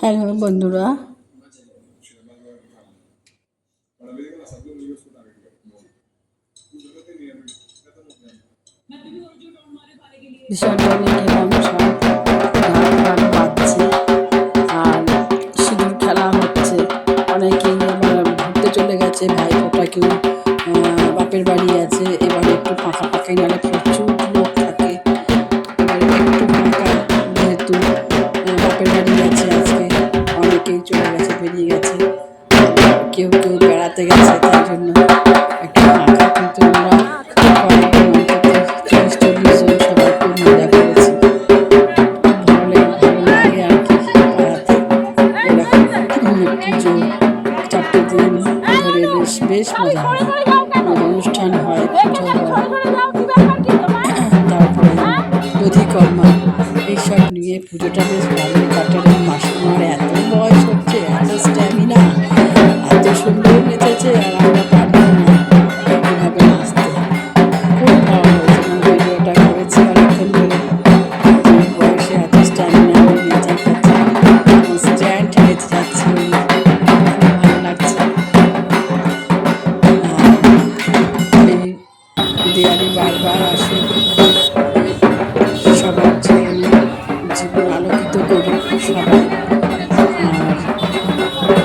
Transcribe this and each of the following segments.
Hello বন্ধুরা। গান বাজছে, আর সিঁদুর খেলা হচ্ছে। অনেকেই ঘুরতে চলে গেছে, ভাই ফোটা কেউ বাপের বাড়ি আছে, এবারে একটু ফাঁকা ফাঁকাই, নাহলে প্রচুর লোক থাকে। একটু ফাঁকা, যেহেতু বাপের বাড়ি আছে বেশ বেশ মজা হয়। অনুষ্ঠান হয় পুজো হয় তারপরে দধিকর্মা এইসব নিয়ে পুজোটা বেশ ভালোই কাটালেন মাসুমার এত বয়স হচ্ছে এত স্ট্যামিনা এত সুন্দর নেচেছে আর আমরা পারব না। এভাবে নাচতে। খুব ভালো। দেয়ালি বারবার আসে। সবার জীবনে জীবন আলোকিত করুক সবাই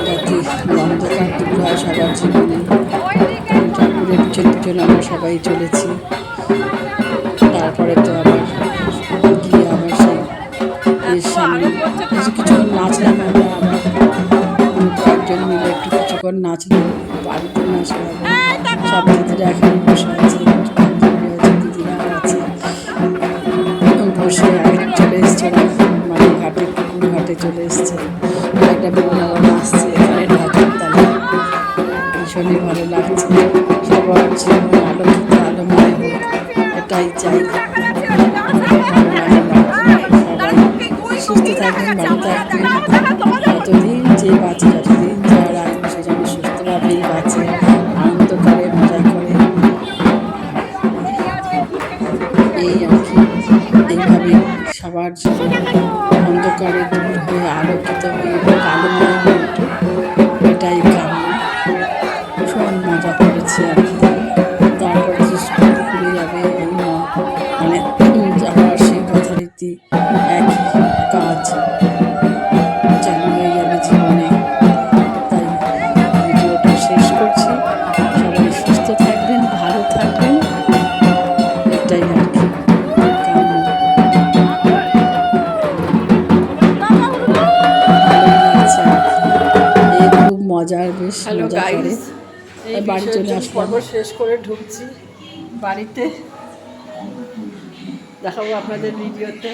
যাতে অন্ধকার দূর হয় সবার জীবনে। ঠাকুরের পিছন পিছনে আমরা সবাই চলেছি। তারপরে তো আবার গিয়ে আবার সেই সামনে কিছু কিছুক্ষণ নাচলাম আমরা। আবার কয়েকজন মিলে একটু কিছুক্ষণ নাচলাম, বাড়িতে নাচলাম। সব দিদিরা এখানে বসে আছে। বসে চলে এসছে মানে ঘাটে ঘাটে চলে এসছে। একটা বেগুন আসছে ঢাকার তালে ভীষণই ভালো লাগছে। সবার জীবন আলোকিত আলোময় হোক এটাই চাই। ভালো সুস্থ থাকবেন, ভালো থাকবেন। যতদিন যে বাঁচে, যতদিন যারা সে যেন সুস্থভাবেই বাঁচে। আনন্দ করে মজা করে। এই জীবন অন্ধকারে দূর হয়ে আলোকিত হয়ে হয়ে এটাই কামনা ভীষণ মজা করেছি আর কি তারপর যে স্কুল খুলে যাবে এই মানে আমার সেই যথারীতি একই কাজ। মজার বেশ মজা করে। বাড়ি চলে আসলাম। পর্ব শেষ করে ঢুকছি বাড়িতে। দেখাবো আপনাদের ভিডিওতে।